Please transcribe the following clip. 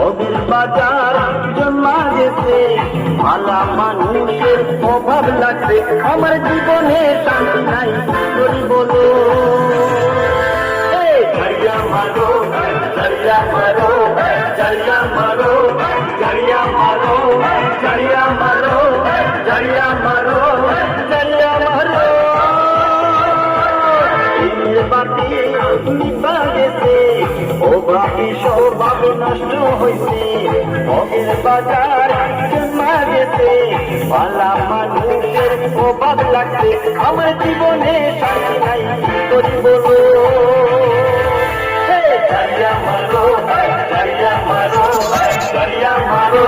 ভোগের বাজার জন্মা গেছে ভালা মানুষের অভাব লাগছে আমার জীবনে শান্তি নাই করি বলো মারো মারো মারো মারো মারো বাতি ভাবি সৌভাগ্য নষ্ট হয়েছে ভোগের বাজার গেছে পালা মানুষের অভাব লাগছে। আমার জীবনে শান্তি নাই করি বলো মারো মারো মারো